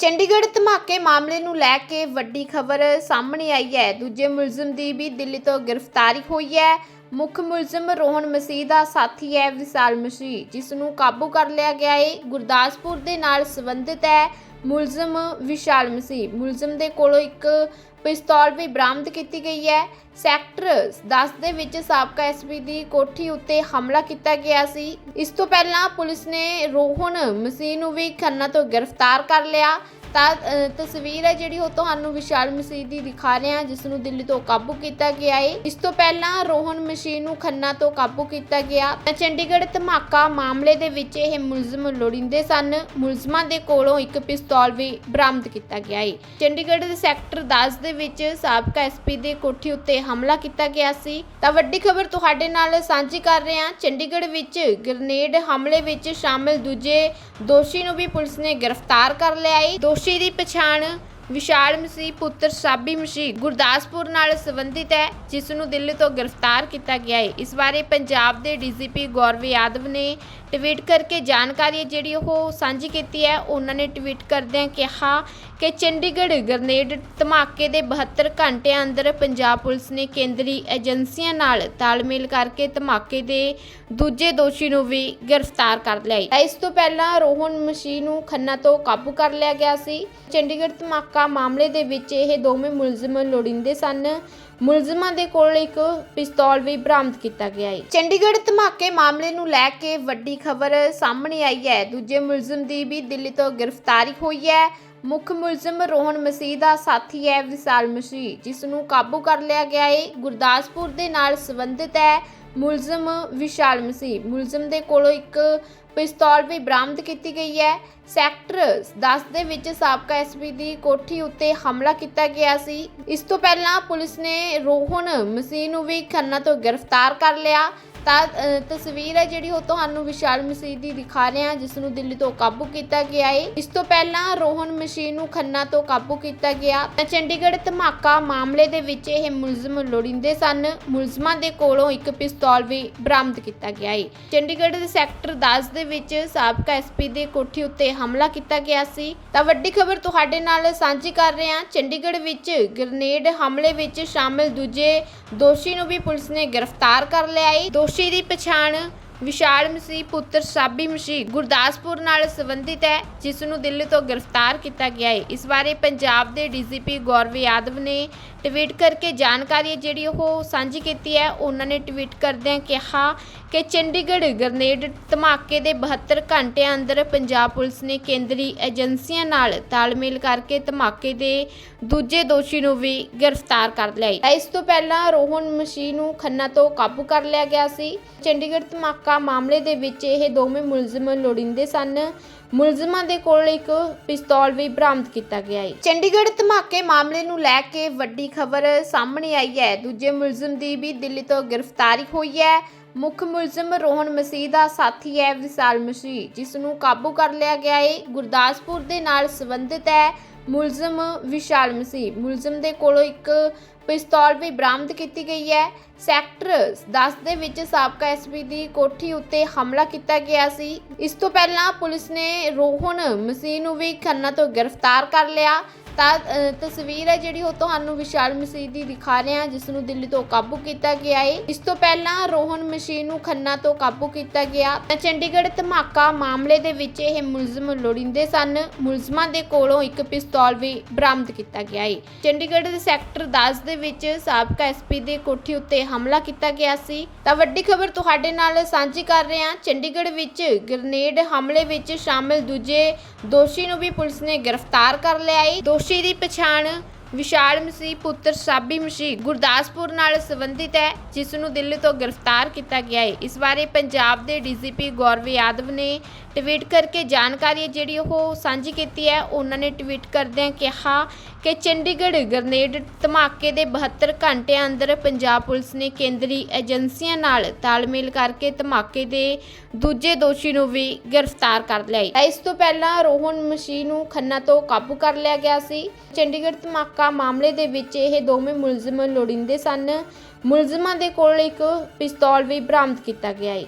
ਚੰਡੀਗੜ੍ਹ ਧਮਾਕੇ ਮਾਮਲੇ ਨੂੰ ਲੈ ਕੇ ਵੱਡੀ ਖਬਰ ਸਾਹਮਣੇ ਆਈ ਹੈ। ਦੂਜੇ ਮੁਲਜ਼ਮ ਦੀ ਵੀ ਦਿੱਲੀ ਤੋਂ ਗ੍ਰਿਫਤਾਰੀ ਹੋਈ ਹੈ। ਮੁੱਖ ਮੁਲਜ਼ਮ ਰੋਹਨ ਮਸੀਹ ਦਾ ਸਾਥੀ ਹੈ ਵਿਸਾਲ ਮਸੀਹ, ਜਿਸ ਨੂੰ ਕਾਬੂ ਕਰ ਲਿਆ ਗਿਆ ਹੈ। ਗੁਰਦਾਸਪੁਰ ਦੇ ਨਾਲ ਸੰਬੰਧਿਤ ਹੈ। ਮੁਲਜ਼ਮ ਵਿਸ਼ਾਲ ਮਸੀਹ, ਮੁਲਜ਼ਮ ਦੇ ਕੋਲੋਂ ਇੱਕ ਪਿਸਤੌਲ ਵੀ ਬਰਾਮਦ ਕੀਤੀ ਗਈ ਹੈ। ਸੈਕਟਰ 10 ਦੇ ਵਿੱਚ ਸਾਬਕਾ ਐਸਪੀ ਦੀ ਕੋਠੀ ਉੱਤੇ ਹਮਲਾ ਕੀਤਾ ਗਿਆ ਸੀ। ਇਸ ਤੋਂ ਪਹਿਲਾਂ ਪੁਲਿਸ ਨੇ ਰੋਹਨ ਮਸੀਹ ਨੂੰ ਵੀ ਖੰਨਾ ਤੋਂ ਗ੍ਰਿਫਤਾਰ ਕਰ ਲਿਆ। ਤਾਂ ਅ, ਤਸਵੀਰ ਹੈ ਜਿਹੜੀ ਉਹ ਤੁਹਾਨੂੰ ਵਿਸ਼ਾਲ ਮਸੀਹ ਦੀ ਦਿਖਾ ਰਹੇ ਹਾਂ ਜਿਸ ਨੂੰ ਦਿੱਲੀ ਤੋਂ ਕਾਬੂ ਕੀਤਾ ਗਿਆ ਹੈ ਇਸ ਤੋਂ ਪਹਿਲਾਂ ਰੋਹਨ ਮਸੀਹ ਨੂੰ ਖੰਨਾ ਤੋਂ ਕਾਬੂ ਕੀਤਾ ਗਿਆ। ਚੰਡੀਗੜ੍ਹ ਧਮਾਕਾ ਮਾਮਲੇ ਦੇ ਵਿੱਚ ਇਹ ਮੁਲਜ਼ਮ ਲੋੜਿੰਦੇ ਸਨ। ਮੁਲਜ਼ਮਾਂ ਦੇ ਕੋਲੋਂ ਇੱਕ ਪਿਸਤੌਲ ਵੀ ਬਰਾਮਦ ਕੀਤਾ ਗਿਆ ਹੈ ਚੰਡੀਗੜ੍ਹ ਦੇ ਸੈਕਟਰ 10 ਦੇ ਵਿੱਚ ਸਾਬਕਾ ਐਸਪੀ ਦੇ ਕੋਠੀ ਉੱਤੇ ਹਮਲਾ ਕੀਤਾ ਗਿਆ ਸੀ। ਤਾਂ ਵੱਡੀ ਖਬਰ ਤੁਹਾਡੇ ਨਾਲ ਸਾਂਝੀ ਕਰ ਰਹੇ ਹਾਂ ਚੰਡੀਗੜ੍ਹ ਵਿੱਚ ਗ੍ਰਨੇਡ ਹਮਲੇ ਵਿੱਚ ਸ਼ਾਮਲ ਦੂਜੇ ਦੋਸ਼ੀ ਨੂੰ ਵੀ ਪੁਲਿਸ ਨੇ ਗ੍ਰਿਫਤਾਰ ਕਰ ਲਿਆ ਹੈ ਦੋਸ਼ੀ ਦੀ ਪਛਾਣ ਵਿਸ਼ਾਲ ਮਸੀਹ ਪੁੱਤਰ ਸਾਬੀ ਮਸੀਹ ਗੁਰਦਾਸਪੁਰ ਨਾਲ ਸੰਬੰਧਿਤ ਹੈ, ਜਿਸ ਨੂੰ ਦਿੱਲੀ ਤੋਂ ਗ੍ਰਿਫਤਾਰ ਕੀਤਾ ਗਿਆ ਹੈ। ਇਸ ਬਾਰੇ ਪੰਜਾਬ ਦੇ ਡੀਜੀਪੀ ਗੌਰਵ ਯਾਦਵ ਨੇ ਟਵੀਟ ਕਰਕੇ ਜਾਣਕਾਰੀ ਜਿਹੜੀ ਉਹ ਸਾਂਝੀ ਕੀਤੀ ਹੈ। ਉਹਨਾਂ ਨੇ ਟਵੀਟ ਕਰਦਿਆਂ ਕਿਹਾ ਕਿ ਚੰਡੀਗੜ੍ਹ ਗ੍ਰਨੇਡ ਧਮਾਕੇ ਦੇ 72 ਘੰਟਿਆਂ ਅੰਦਰ ਪੰਜਾਬ ਪੁਲਿਸ ਨੇ ਕੇਂਦਰੀ ਏਜੰਸੀਆਂ ਨਾਲ ਤਾਲਮੇਲ ਕਰਕੇ ਧਮਾਕੇ ਦੇ ਦੂਜੇ ਦੋਸ਼ੀ ਨੂੰ ਵੀ ਗ੍ਰਿਫਤਾਰ ਕਰ ਲਿਆ ਹੈ। ਇਸ ਤੋਂ ਪਹਿਲਾਂ ਰੋਹਨ ਮਸੀਹ ਨੂੰ ਖੰਨਾ ਤੋਂ ਕਾਬੂ ਕਰ ਲਿਆ ਗਿਆ ਸੀ। ਚੰਡੀਗੜ੍ਹ ਧਮਾਕਾ ਮਾਮਲੇ ਦੇ ਵਿੱਚ ਇਹ ਦੋਵੇਂ ਮੁਲਜ਼ਮ ਲੋੜਿੰਦੇ ਸਨ। ਮੁਲਜ਼ਮਾਂ ਦੇ ਕੋਲ ਇੱਕ ਪਿਸਤੌਲ ਵੀ ਬਰਾਮਦ ਕੀਤਾ ਗਿਆ ਹੈ। ਚੰਡੀਗੜ੍ਹ ਧਮਾਕੇ ਮਾਮਲੇ ਨੂੰ ਲੈ ਕੇ ਵੱਡੀ ਖਬਰ ਸਾਹਮਣੇ ਆਈ ਹੈ। ਦੂਜੇ ਮੁਲਜ਼ਮ ਦੀ ਵੀ ਦਿੱਲੀ ਤੋਂ ਗ੍ਰਿਫਤਾਰੀ ਹੋਈ ਹੈ। ਮੁੱਖ ਮੁਲਜ਼ਮ ਰੋਹਨ ਮਸੀਹ ਦਾ ਸਾਥੀ ਹੈ ਵਿਸਾਲ ਮਸੀਹ, ਜਿਸ ਨੂੰ ਕਾਬੂ ਕਰ ਲਿਆ ਗਿਆ ਹੈ। ਗੁਰਦਾਸਪੁਰ ਦੇ ਨਾਲ ਸੰਬੰਧਿਤ ਹੈ। ਮੁਲਜ਼ਮ ਵਿਸ਼ਾਲ ਮਸੀਹ, ਮੁਲਜ਼ਮ ਦੇ ਕੋਲੋਂ ਇੱਕ ਪਿਸਤੌਲ ਵੀ ਬਰਾਮਦ ਕੀਤੀ ਗਈ ਹੈ। ਸੈਕਟਰ 10 ਦੇ ਵਿੱਚ ਸਾਬਕਾ ਐਸਪੀ ਦੀ ਕੋਠੀ ਉੱਤੇ ਹਮਲਾ ਕੀਤਾ ਗਿਆ ਸੀ। ਇਸ ਤੋਂ ਪਹਿਲਾਂ ਪੁਲਿਸ ਨੇ ਰੋਹਨ ਮਸੀਹ ਨੂੰ ਵੀ ਖੰਨਾ ਤੋਂ ਗ੍ਰਿਫਤਾਰ ਕਰ ਲਿਆ। ਤਾਂ ਅ, ਤਸਵੀਰ ਹੈ ਜਿਹੜੀ ਉਹ ਤੁਹਾਨੂੰ ਵਿਸ਼ਾਲ ਮਸੀਹ ਦੀ ਦਿਖਾ ਰਹੇ ਹਾਂ ਜਿਸ ਨੂੰ ਦਿੱਲੀ ਤੋਂ ਕਾਬੂ ਕੀਤਾ ਗਿਆ ਹੈ ਇਸ ਤੋਂ ਪਹਿਲਾਂ ਰੋਹਨ ਮਸੀਹ ਨੂੰ ਖੰਨਾ ਤੋਂ ਕਾਬੂ ਕੀਤਾ ਗਿਆ। ਚੰਡੀਗੜ੍ਹ ਧਮਾਕਾ ਮਾਮਲੇ ਦੇ ਵਿੱਚ ਇਹ ਮੁਲਜ਼ਮ ਲੋੜਿੰਦੇ ਸਨ। ਮੁਲਜ਼ਮਾਂ ਦੇ ਕੋਲੋਂ ਇੱਕ ਪਿਸਤੌਲ ਵੀ ਬਰਾਮਦ ਕੀਤਾ ਗਿਆ ਹੈ ਚੰਡੀਗੜ੍ਹ ਦੇ ਸੈਕਟਰ 10 ਦੇ ਵਿੱਚ ਸਾਬਕਾ ਐਸਪੀ ਦੇ ਕੋਠੀ ਉੱਤੇ ਹਮਲਾ ਕੀਤਾ ਗਿਆ ਸੀ। ਤਾਂ ਵੱਡੀ ਖਬਰ ਤੁਹਾਡੇ ਨਾਲ ਸਾਂਝੀ ਕਰ ਰਹੇ ਹਾਂ ਚੰਡੀਗੜ੍ਹ ਵਿੱਚ ਗ੍ਰਨੇਡ ਹਮਲੇ ਵਿੱਚ ਸ਼ਾਮਲ ਦੂਜੇ ਦੋਸ਼ੀ ਨੂੰ ਵੀ ਪੁਲਿਸ ਨੇ ਗ੍ਰਿਫਤਾਰ ਕਰ ਲਿਆ ਹੈ ਦੋਸ਼ੀ ਦੀ ਪਛਾਣ ਵਿਸ਼ਾਲ ਮਸੀਹ ਪੁੱਤਰ ਸਾਬੀ ਮਸੀਹ ਗੁਰਦਾਸਪੁਰ ਨਾਲ ਸੰਬੰਧਿਤ ਹੈ, ਜਿਸ ਨੂੰ ਦਿੱਲੀ ਤੋਂ ਗ੍ਰਿਫਤਾਰ ਕੀਤਾ ਗਿਆ ਹੈ। ਇਸ ਬਾਰੇ ਪੰਜਾਬ ਦੇ ਡੀਜੀਪੀ ਗੌਰਵ ਯਾਦਵ ਨੇ ਟਵੀਟ ਕਰਕੇ ਜਾਣਕਾਰੀ ਜਿਹੜੀ ਉਹ ਸਾਂਝੀ ਕੀਤੀ ਹੈ। ਉਹਨਾਂ ਨੇ ਟਵੀਟ ਕਰਦਿਆਂ ਕਿਹਾ ਕਿ ਚੰਡੀਗੜ੍ਹ ਗ੍ਰਨੇਡ ਧਮਾਕੇ ਦੇ 72 ਘੰਟਿਆਂ ਅੰਦਰ ਪੰਜਾਬ ਪੁਲਿਸ ਨੇ ਕੇਂਦਰੀ ਏਜੰਸੀਆਂ ਨਾਲ ਤਾਲਮੇਲ ਕਰਕੇ ਧਮਾਕੇ ਦੇ ਦੂਜੇ ਦੋਸ਼ੀ ਨੂੰ ਵੀ ਗ੍ਰਿਫਤਾਰ ਕਰ ਲਿਆ ਹੈ ਇਸ ਤੋਂ ਪਹਿਲਾਂ ਰੋਹਨ ਮਸ਼ੀ ਨੂੰ ਖੰਨਾ ਤੋਂ ਕਾਬੂ ਕਰ ਲਿਆ ਗਿਆ ਸੀ। ਚੰਡੀਗੜ੍ਹ ਧਮਾਕਾ ਮਾਮਲੇ ਦੇ ਵਿੱਚ ਇਹ ਦੋਵੇਂ ਮੁਲਜ਼ਮ ਲੋੜੀਂਦੇ ਸਨ। ਮੁਲਜ਼ਮਾਂ ਦੇ ਕੋਲ ਇੱਕ ਪਿਸਤੌਲ ਵੀ ਬਰਾਮਦ ਕੀਤਾ ਗਿਆ ਹੈ ਚੰਡੀਗੜ੍ਹ ਧਮਾਕੇ ਮਾਮਲੇ ਨੂੰ ਲੈ ਕੇ ਵੱਡੀ ਖਬਰ ਸਾਹਮਣੇ ਆਈ ਹੈ। ਦੂਜੇ ਮੁਲਜ਼ਮ ਦੀ ਵੀ ਦਿੱਲੀ ਤੋਂ ਗ੍ਰਿਫਤਾਰੀ ਹੋਈ ਹੈ। ਮੁੱਖ ਮੁਲਜ਼ਮ ਰੋਹਨ ਮਸੀਹ ਦਾ ਸਾਥੀ ਹੈ ਵਿਸਾਲ ਮਸੀਹ, ਜਿਸ ਨੂੰ ਕਾਬੂ ਕਰ ਲਿਆ ਗਿਆ ਹੈ ਗੁਰਦਾਸਪੁਰ ਦੇ ਨਾਲ ਸੰਬੰਧਿਤ ਹੈ ਮੁਲਜ਼ਮ ਵਿਸ਼ਾਲ ਮਸੀਹ। ਮੁਲਜ਼ਮ ਦੇ ਕੋਲੋਂ ਇੱਕ ਪਿਸਤੌਲ ਵੀ ਬਰਾਮਦ ਕੀਤੀ ਗਈ ਹੈ। ਸੈਕਟਰ 10 ਦੇ ਵਿੱਚ ਸਾਬਕਾ ਐਸਪੀ ਦੀ ਕੋਠੀ ਉੱਤੇ ਹਮਲਾ ਕੀਤਾ ਗਿਆ ਸੀ। ਇਸ ਤੋਂ ਪਹਿਲਾਂ ਪੁਲਿਸ ਨੇ ਰੋਹਨ ਮਸੀਹ ਨੂੰ ਵੀ ਖੰਨਾ ਤੋਂ ਗ੍ਰਿਫਤਾਰ ਕਰ ਲਿਆ। ਤਾਂ ਅ, ਤਸਵੀਰ ਹੈ ਜਿਹੜੀ ਉਹ ਤੁਹਾਨੂੰ ਵਿਸ਼ਾਲ ਮਸੀਹ ਦੀ ਦਿਖਾ ਰਹੇ ਹਾਂ ਜਿਸ ਨੂੰ ਦਿੱਲੀ ਤੋਂ ਕਾਬੂ ਕੀਤਾ ਗਿਆ ਹੈ ਇਸ ਤੋਂ ਪਹਿਲਾਂ ਰੋਹਨ ਮਸੀਹ ਨੂੰ ਖੰਨਾ ਤੋਂ ਕਾਬੂ ਕੀਤਾ ਗਿਆ। ਤਾਂ ਚੰਡੀਗੜ੍ਹ ਧਮਾਕਾ ਮਾਮਲੇ ਦੇ ਵਿੱਚ ਇਹ ਮੁਲਜ਼ਮ ਲੋੜਿੰਦੇ ਸਨ। ਮੁਲਜ਼ਮਾਂ ਦੇ ਕੋਲੋਂ ਇੱਕ ਪਿਸਤੌਲ ਵੀ ਬਰਾਮਦ ਕੀਤਾ ਗਿਆ ਹੈ ਚੰਡੀਗੜ੍ਹ ਦੇ ਸੈਕਟਰ 10 ਦੇ ਵਿੱਚ ਸਾਬਕਾ ਐਸਪੀ ਦੇ ਕੋਠੀ ਉੱਤੇ ਹਮਲਾ ਕੀਤਾ ਗਿਆ ਸੀ। ਤਾਂ ਵੱਡੀ ਖਬਰ ਤੁਹਾਡੇ ਨਾਲ ਸਾਂਝੀ ਕਰ ਰਹੇ ਹਾਂ ਚੰਡੀਗੜ੍ਹ ਵਿੱਚ ਗ੍ਰਨੇਡ ਹਮਲੇ ਵਿੱਚ ਸ਼ਾਮਲ ਦੂਜੇ ਦੋਸ਼ੀ ਨੂੰ ਵੀ ਪੁਲਿਸ ਨੇ ਗ੍ਰਿਫਤਾਰ ਕਰ ਲਿਆ ਹੈ ਦੋਸ਼ੀ ਦੀ ਪਛਾਣ ਵਿਸ਼ਾਲ ਮਸੀਹ ਪੁੱਤਰ ਸਾਬੀ ਮਸੀਹ ਗੁਰਦਾਸਪੁਰ ਨਾਲ ਸੰਬੰਧਿਤ ਹੈ, ਜਿਸ ਨੂੰ ਦਿੱਲੀ ਤੋਂ ਗ੍ਰਿਫਤਾਰ ਕੀਤਾ ਗਿਆ ਹੈ। ਇਸ ਬਾਰੇ ਪੰਜਾਬ ਦੇ ਡੀਜੀਪੀ ਗੌਰਵ ਯਾਦਵ ਨੇ ਟਵੀਟ ਕਰਕੇ ਜਾਣਕਾਰੀ ਜਿਹੜੀ ਉਹ ਸਾਂਝੀ ਕੀਤੀ ਹੈ। ਉਹਨਾਂ ਨੇ ਟਵੀਟ ਕਰਦਿਆਂ ਕਿਹਾ ਕਿ ਚੰਡੀਗੜ੍ਹ ਗ੍ਰਨੇਡ ਧਮਾਕੇ ਦੇ 72 ਘੰਟਿਆਂ ਅੰਦਰ ਪੰਜਾਬ ਪੁਲਿਸ ਨੇ ਕੇਂਦਰੀ ਏਜੰਸੀਆਂ ਨਾਲ ਤਾਲਮੇਲ ਕਰਕੇ ਧਮਾਕੇ ਦੇ ਦੂਜੇ ਦੋਸ਼ੀ ਨੂੰ ਵੀ ਗ੍ਰਿਫਤਾਰ ਕਰ ਲਿਆ। ਹੈ ਇਸ ਤੋਂ ਪਹਿਲਾਂ ਰੋਹਨ ਮਸ਼ੀ ਨੂੰ ਖੰਨਾ ਤੋਂ ਕਾਬੂ ਕਰ ਲਿਆ ਗਿਆ ਸੀ। ਚੰਡੀਗੜ੍ਹ ਧਮਾਕਾ ਮਾਮਲੇ ਦੇ ਵਿੱਚ ਇਹ ਦੋਵੇਂ ਮੁਲਜ਼ਮ ਲੋੜੀਂਦੇ ਸਨ। ਮੁਲਜ਼ਮਾਂ ਦੇ ਕੋਲ ਇੱਕ ਪਿਸਤੌਲ ਵੀ ਬਰਾਮਦ ਕੀਤਾ ਗਿਆ ਹੈ।